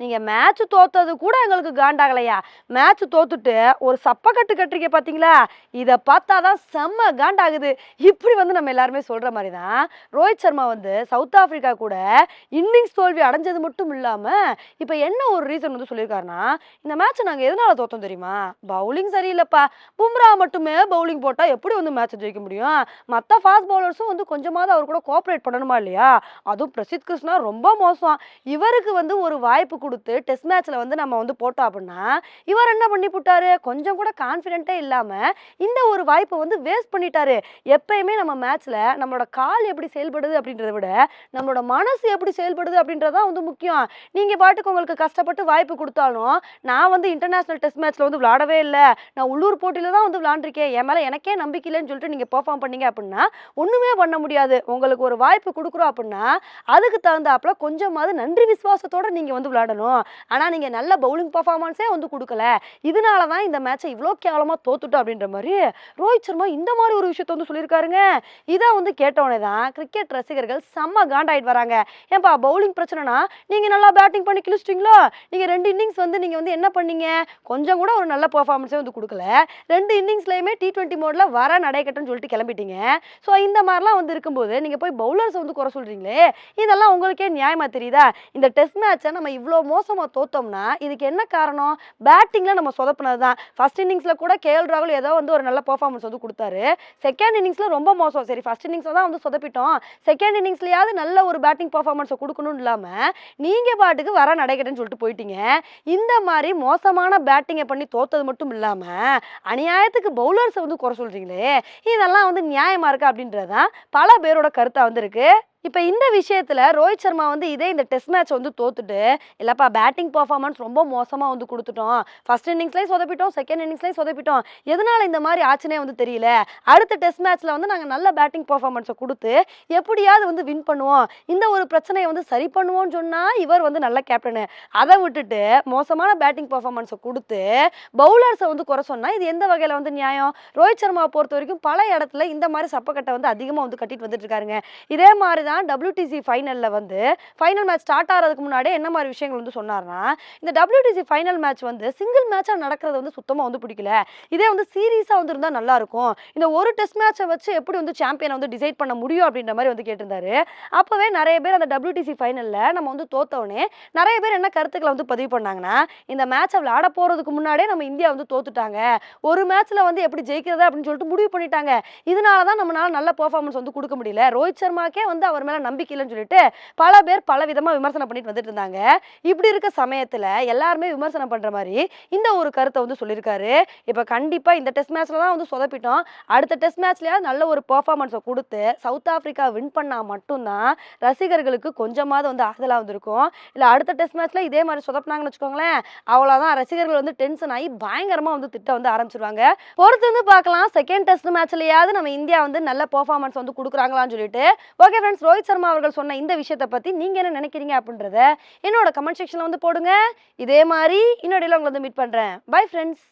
நீங்கள் மேட்ச் தோத்தது கூட எங்களுக்கு காண்டாகலையா? மேட்ச் தோத்துட்டு ஒரு சப்பக்கட்டு கட்டுறீங்க பார்த்தீங்களா இதை பார்த்தா தான் செம்ம காண்டாகுது. இப்படி வந்து நம்ம எல்லாருமே சொல்கிற மாதிரி தான் ரோஹித் சர்மா வந்து சவுத் ஆஃப்ரிக்கா கூட இன்னிங்ஸ் தோல்வி அடைஞ்சது மட்டும் இல்லாமல் இப்போ என்ன ஒரு ரீசன் வந்து சொல்லியிருக்காருன்னா இந்த மேட்ச் நாங்கள் எதனால் தோத்தோம் தெரியுமா? பவுலிங் சரியில்லைப்பா. பும்ரா மட்டுமே பவுலிங் போட்டால் எப்படி வந்து மேட்ச்சை ஜெயிக்க முடியும்? மற்ற ஃபாஸ்ட் பவுலர்ஸும் வந்து கொஞ்சமாவது அவர் கூட கோஆப்ரேட் பண்ணணுமா இல்லையா? அதுவும் பிரசித் கிருஷ்ணா ரொம்ப மோசம். இவருக்கு வந்து ஒரு வாய்ப்பு கொடுத்து டெஸ்ட் மேட்ச்ல வந்து நம்ம வந்து போட்டோம் அப்படின்னா இவர் என்ன பண்ணி போட்டாரு? கொஞ்சம் கூட கான்ஃபிடென்ட்டே இல்லாம இந்த ஒரு வாய்ப்பை வந்து வேஸ்ட் பண்ணிட்டாரு. எப்பயுமே நம்ம மேட்ச்ல நம்மளோட கால் எப்படி செயல்படுது அப்படின்றத விட நம்மளோட மனசு எப்படி செயல்படுது அப்படின்றதான் வந்து முக்கியம். நீங்க பாட்டுக்கு உங்களுக்கு கஷ்டப்பட்டு வாய்ப்பு கொடுத்தாலும் நான் வந்து இன்டர்நேஷனல் டெஸ்ட் மேட்ச்ல வந்து விளாடவே இல்லை. நான் உள்ளூர் போட்டியில தான் வந்து விளாண்டுருக்கேன். என் மேல எனக்கே நம்பிக்கை இல்லைன்னு சொல்லிட்டு நீங்க பெர்ஃபார்ம் பண்ணீங்க அப்படின்னா ஒண்ணுமே பண்ண முடியாது. உங்களுக்கு ஒரு வாய்ப்பு கொடுக்குறோம் அப்படின்னா அதுக்கு தகுந்தாப்புல கொஞ்சமாவது நன்றி விசுவாசத்தோட நீங்க வந்து ஆடணும் ஆனால் நீங்கள் நல்ல பவுலிங் பர்ஃபார்மன்ஸே வந்து கொடுக்கல. இதனால தான் இந்த மேட்சை இவ்வளோ கேவலமாக தோத்துட்டோம் அப்படின்ற மாதிரி ரோஹித் சர்மா இந்த மாதிரி ஒரு விஷயத்த வந்து சொல்லியிருக்காருங்க. இதை வந்து கேட்டவுடனே தான் கிரிக்கெட் ரசிகர்கள் செம்ம காண்டாயிட்டு வராங்க. ஏன்பா பவுலிங் பிரச்சனைனா நீங்கள் நல்லா பேட்டிங் பண்ணி கிழிச்சிட்டிங்களோ? நீங்கள் ரெண்டு இன்னிங்ஸ் வந்து நீங்கள் வந்து என்ன பண்ணீங்க? கொஞ்சம் கூட ஒரு நல்ல பர்ஃபார்மன்ஸே வந்து கொடுக்கல. ரெண்டு இன்னிங்ஸ்லையுமே டி ட்வெண்ட்டி மோடில் வர நடைக்கட்டும்னு சொல்லிட்டு கிளம்பிட்டீங்க. ஸோ இந்த மாதிரிலாம் வந்து இருக்கும்போது நீங்கள் போய் பவுலர்ஸ் வந்து குறை சொல்கிறீங்களே இதெல்லாம் உங்களுக்கே நியாயமாக தெரியுதா? இந்த டெஸ்ட் மேட்சை நம்ம இவ்வளோ மோசமாக தோத்தோம்னா இதுக்கு என்ன காரணம்? பேட்டிங்கில் நம்ம சொதப்பினது தான் ஃபஸ்ட் இன்னிங்ஸில் கூட கேஎல் ராகுல் ஏதோ வந்து ஒரு நல்ல பர்ஃபார்மன்ஸ் வந்து கொடுத்தாரு. செகண்ட் இன்னிங்ஸில் ரொம்ப மோசம். சரி ஃபஸ்ட் இன்னிங்ஸில் தான் வந்து சொதப்பிட்டோம். செகண்ட் இன்னிங்ஸ்லையாவது நல்ல ஒரு பேட்டிங் பர்ஃபார்மன்ஸை கொடுக்கணும்னு இல்லாமல் நீங்கள் பாட்டுக்கு வர நடைக்கட்டுன்னு சொல்லிட்டு போயிட்டீங்க. இந்த மாதிரி மோசமான பேட்டிங்கை பண்ணி தோத்தது மட்டும் இல்லாமல் அநியாயத்துக்கு பவுலர்ஸை வந்து குறை சொல்கிறீங்களே இதெல்லாம் வந்து நியாயமாக இருக்கா அப்படின்றதான் பல பேரோட கருத்தாக வந்து இப்போ இந்த விஷயத்தில் ரோஹித் சர்மா வந்து இதே இந்த டெஸ்ட் மேட்ச் வந்து தோத்துட்டு இல்லைப்பா பேட்டிங் பர்ஃபார்மன்ஸ் ரொம்ப மோசமாக வந்து கொடுத்துட்டோம். ஃபர்ஸ்ட் இன்னிங்ஸ்லேயும் சொதப்பிட்டோம் செகண்ட் இன்னிங்ஸ்லேயும் சொதப்பிட்டோம். எதனால் இந்த மாதிரி ஆச்சுனே வந்து தெரியல. அடுத்த டெஸ்ட் மேட்ச்சில் வந்து நாங்கள் நல்ல பேட்டிங் பர்ஃபார்மன்ஸை கொடுத்து எப்படியாவது வந்து வின் பண்ணுவோம். இந்த ஒரு பிரச்சனையை வந்து சரி பண்ணுவோம்னு சொன்னால் இவர் வந்து நல்ல கேப்டனு அதை விட்டுட்டு மோசமான பேட்டிங் பர்ஃபார்மன்ஸை கொடுத்து பவுலர்ஸை வந்து குறை சொன்னால் இது எந்த வகையில் வந்து நியாயம்? ரோஹித் சர்மாவை பொறுத்த வரைக்கும் பல இடத்துல இந்த மாதிரி சப்பக்கட்டை வந்து அதிகமாக வந்து கட்டிட்டு வந்துட்டு இருக்காருங்க. இதே மாதிரி தான் டபிள்யூடிசி ஃபைனலில் வந்து ஃபைனல் மேட்ச் ஸ்டார்ட் ஆகிறதுக்கு முன்னாடியே என்ன மாதிரி விஷயங்கள் வந்து சொன்னார்னா இந்த டபிள்யூடிசி ஃபைனல் மேட்ச் வந்து சிங்கிள் மேட்சாக நடக்கிறது வந்து சுத்தமாக வந்து பிடிக்கல. இதே வந்து சீரியஸாக வந்து இருந்தால் நல்லா இருக்கும். இந்த ஒரு டெஸ்ட் மேட்சை வச்சு எப்படி வந்து சாம்பியனை வந்து டிசைட் பண்ண முடியும் அப்படின்ற மாதிரி வந்து கேட்டிருந்தாரு. அப்போவே நிறைய பேர் அந்த டபிள்யூடிசி ஃபைனலில் நம்ம வந்து தோத்தவொடனே நிறைய பேர் என்ன கருத்துக்களை வந்து பதிவு பண்ணாங்கன்னா இந்த மேட்சை விளையாட போகிறதுக்கு முன்னாடியே நம்ம இந்தியா வந்து தோத்துட்டாங்க. ஒரு மேட்ச்சில் வந்து எப்படி ஜெயிக்கிறது அப்படின்னு சொல்லிட்டு முடிவு பண்ணிட்டாங்க. இதனால தான் நம்மளால நல்ல பர்ஃபார்மன்ஸ் வந்து கொடுக்க முடியல. ரோஹித் சர்மாக்கே வந்து அவர் மேல நம்பிக்கை இல்லைன்னு சொல்லிட்டு பல பேர் பல விதமா விமர்சனம் பண்ணிட்டு வந்துட்டு இருந்தாங்க இப்படி இருக்க சமயத்துல எல்லாருமே விமர்சனம் பண்ற மாதிரி இந்த ஒரு கருத்தை வந்து சொல்லியிருக்காரு. இப்ப கண்டிப்பா இந்த டெஸ்ட் மேட்ச்ல தான் வந்து சொதப்பிட்டோம். அடுத்த டெஸ்ட் மேட்ச்லயாவது நல்ல ஒரு பெர்ஃபார்மன்ஸை கொடுத்து சவுத் ஆப்பிரிக்கா வின் பண்ணா மட்டும்தான் ரசிகர்களுக்கு கொஞ்சமாவது வந்து ஆறுதலா வந்திருக்கும். இல்ல அடுத்த டெஸ்ட் மேட்ச்ல இதே மாதிரி சொதப்பினாங்கன்னு வச்சுக்கோங்களேன் அவ்வளவுதான் ரசிகர்கள் வந்து டென்ஷன் ஆகி பயங்கரமா வந்து திட்டம் வந்து ஆரம்பிச்சிருவாங்க. பொறுத்து வந்து பார்க்கலாம். செகண்ட் டெஸ்ட் மேட்ச்லயாவது நம்ம இந்தியா வந்து நல்ல பெர்ஃபார்மன்ஸ் வந்து கொடுக்குறாங்களான்னு சொல்லிட்டு. ஓகே ஃப்ரெண்ட்ஸ் ரோஹித் சர்மா அவர்கள் சொன்ன இந்த விஷயத்தை பத்தி நீங்க என்ன நினைக்கிறீங்க அப்படின்றத என்னோட கமெண்ட் செக்ஷன்ல வந்து போடுங்க. இதே மாதிரி இன்னொடையில் உங்களை வந்து மீட் பண்றேன். Bye friends